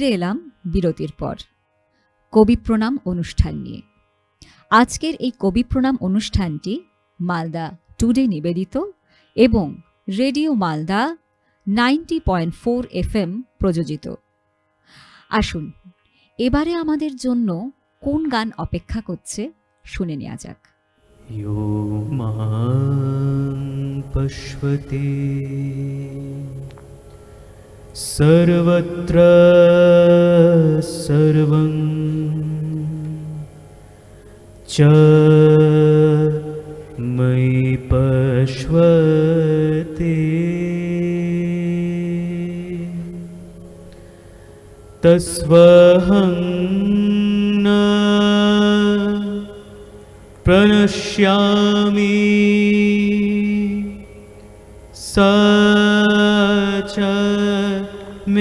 ফিরে এলাম বিরতির পর কবি প্রণাম অনুষ্ঠান নিয়ে আজকের এই কবি প্রণাম অনুষ্ঠানটি মালদা টুডে নিবেদিত এবং radio Malda ninety point four FM প্রযোজিত আসুন এবারে আমাদের জন্য কোন গান অপেক্ষা করছে শুনে নেওয়া যাক यो मां पश्यति सर्वत्र सर्वं च मयि पश्यति तस्वहं न प्रणश्यामि सा च আমাকে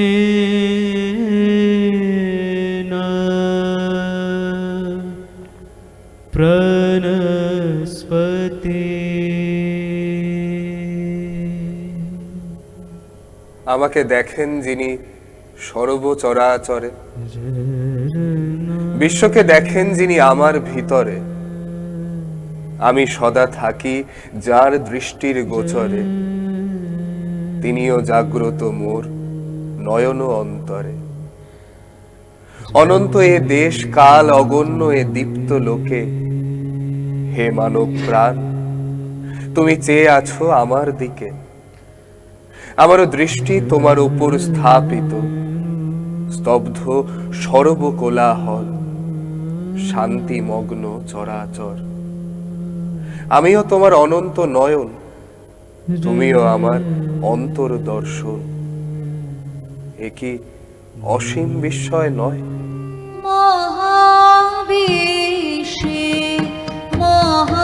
দেখেন যিনি সর্বচরাচরে। বিশ্বকে দেখেন যিনি আমার ভিতরে। আমি সদা থাকি যার দৃষ্টির গোচরে। তিনিও জাগ্রত মোর। নয়ন অন্তরে। অনন্ত এ দেশ, কাল অগণ্য এ দীপ্ত লোকে। হে মানব প্রাণ, তুমি চেয়ে আছো আমার দিকে। আমারও দৃষ্টি তোমার উপর স্থাপিত। স্তব্ধ সর্বকোলাহল শান্তিমগ্ন চরাচর। আমিও তোমার অনন্ত নয়ন, তুমিও আমার অন্তর দর্শন এ কি অসীম বিস্ময় নয়? মহাবিশ্বে মহাকাশে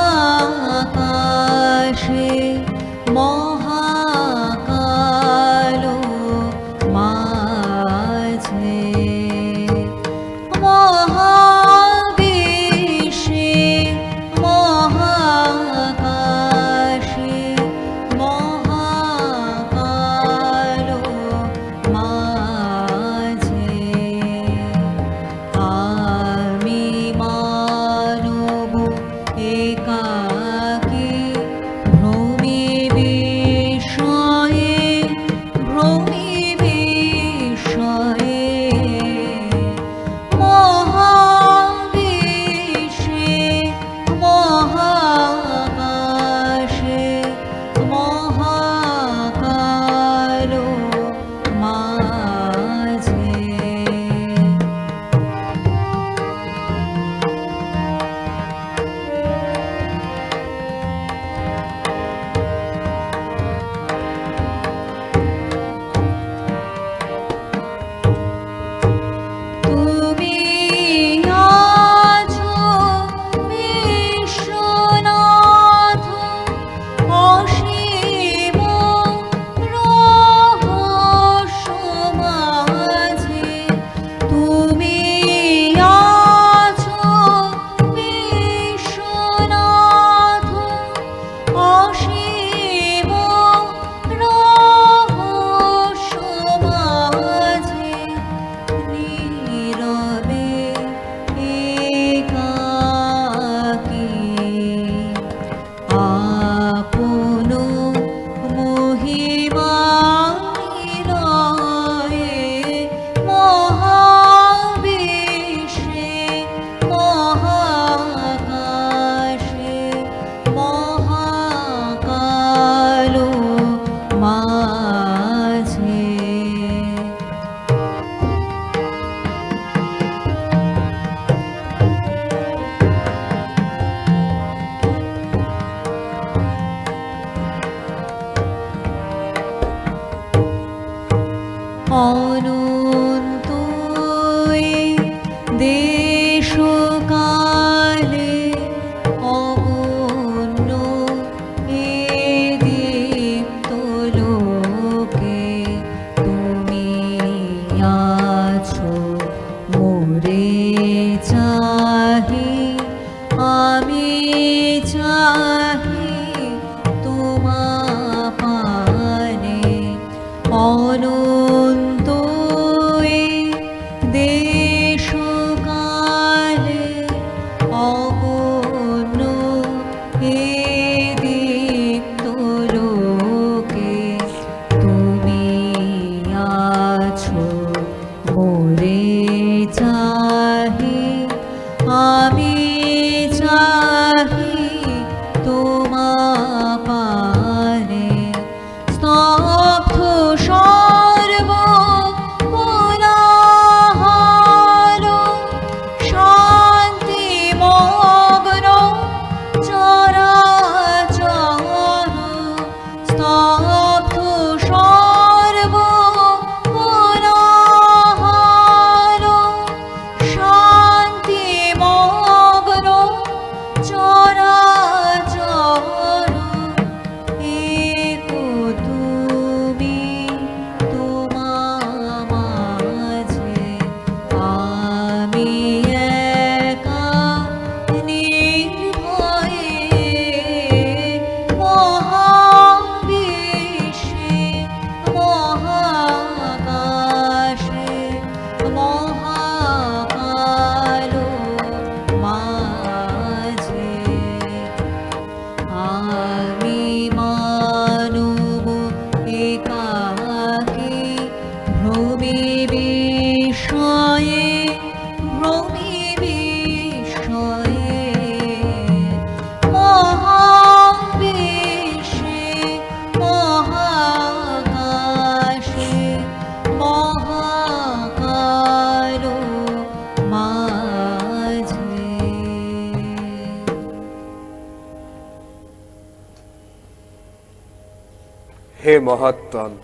মহাত্মন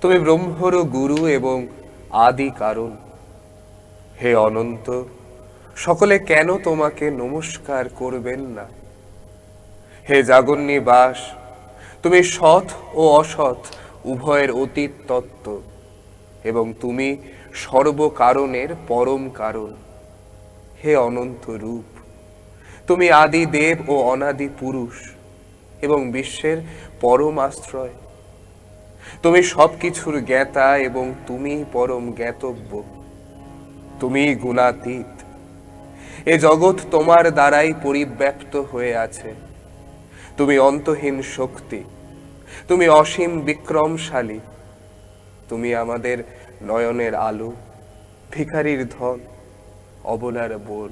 তুমি ব্রহ্মর গুরু এবং আদি কারণ। হে অনন্ত, সকলে কেন তোমাকে নমস্কার করবেন না? হে জাগন্যী বাস, তুমি সৎ ও অসৎ উভয়ের অতীত তত্ত্ব এবং তুমি সর্বকারণের পরম কারণ। হে অনন্ত রূপ, তুমি আদি দেব ও অনাদি পুরুষ। এবং বিশ্বের পরম আশ্রয়। তুমি সবকিছুর জ্ঞাতা এবং তুমি পরম জ্ঞাতব্য। তুমি গুণাতীত। এ জগৎ তোমার দ্বারাই পরিব্যাপ্ত হয়ে আছে। তুমি অন্তহীন শক্তি। তুমি অসীম বিক্রমশালী। তুমি আমাদের নয়নের আলো, ভিখারির ধন, অবলার বোল।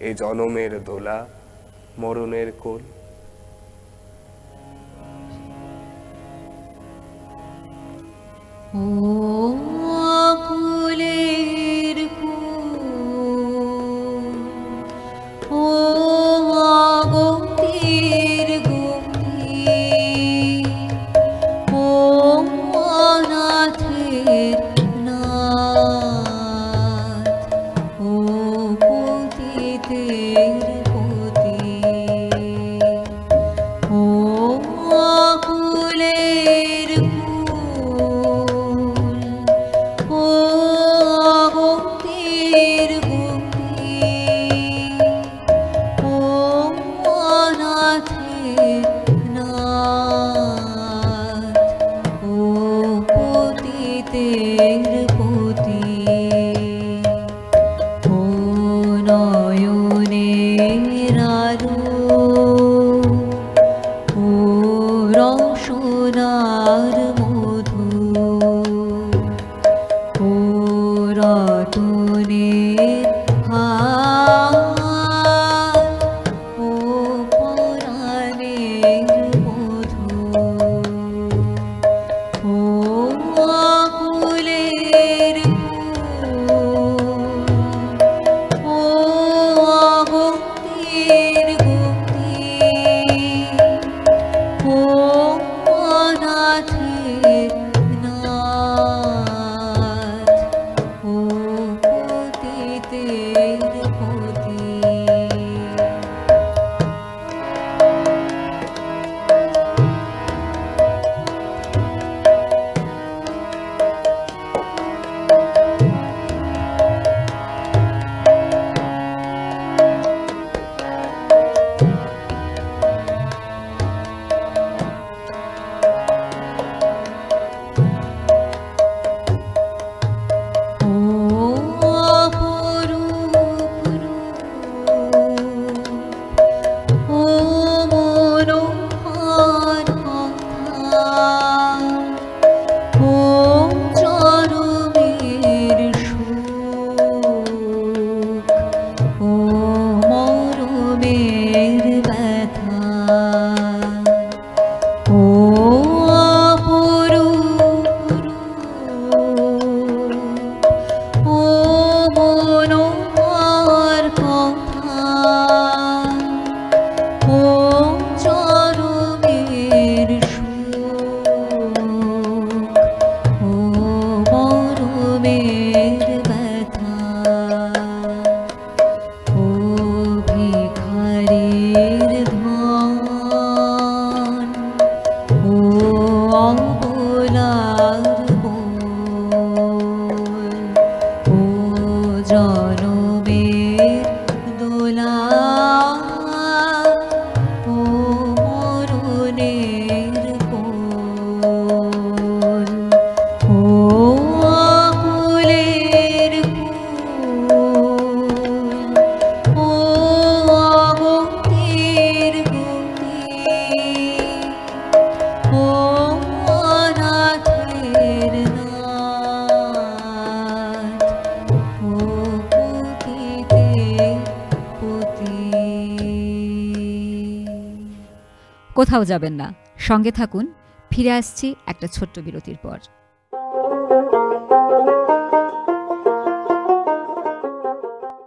এ জনমের দোলা, মরণের কোল। ও কোথাও যাবেন না। সঙ্গে থাকুন ফিরে আসছি একটা ছোট্ট বিরতির পর।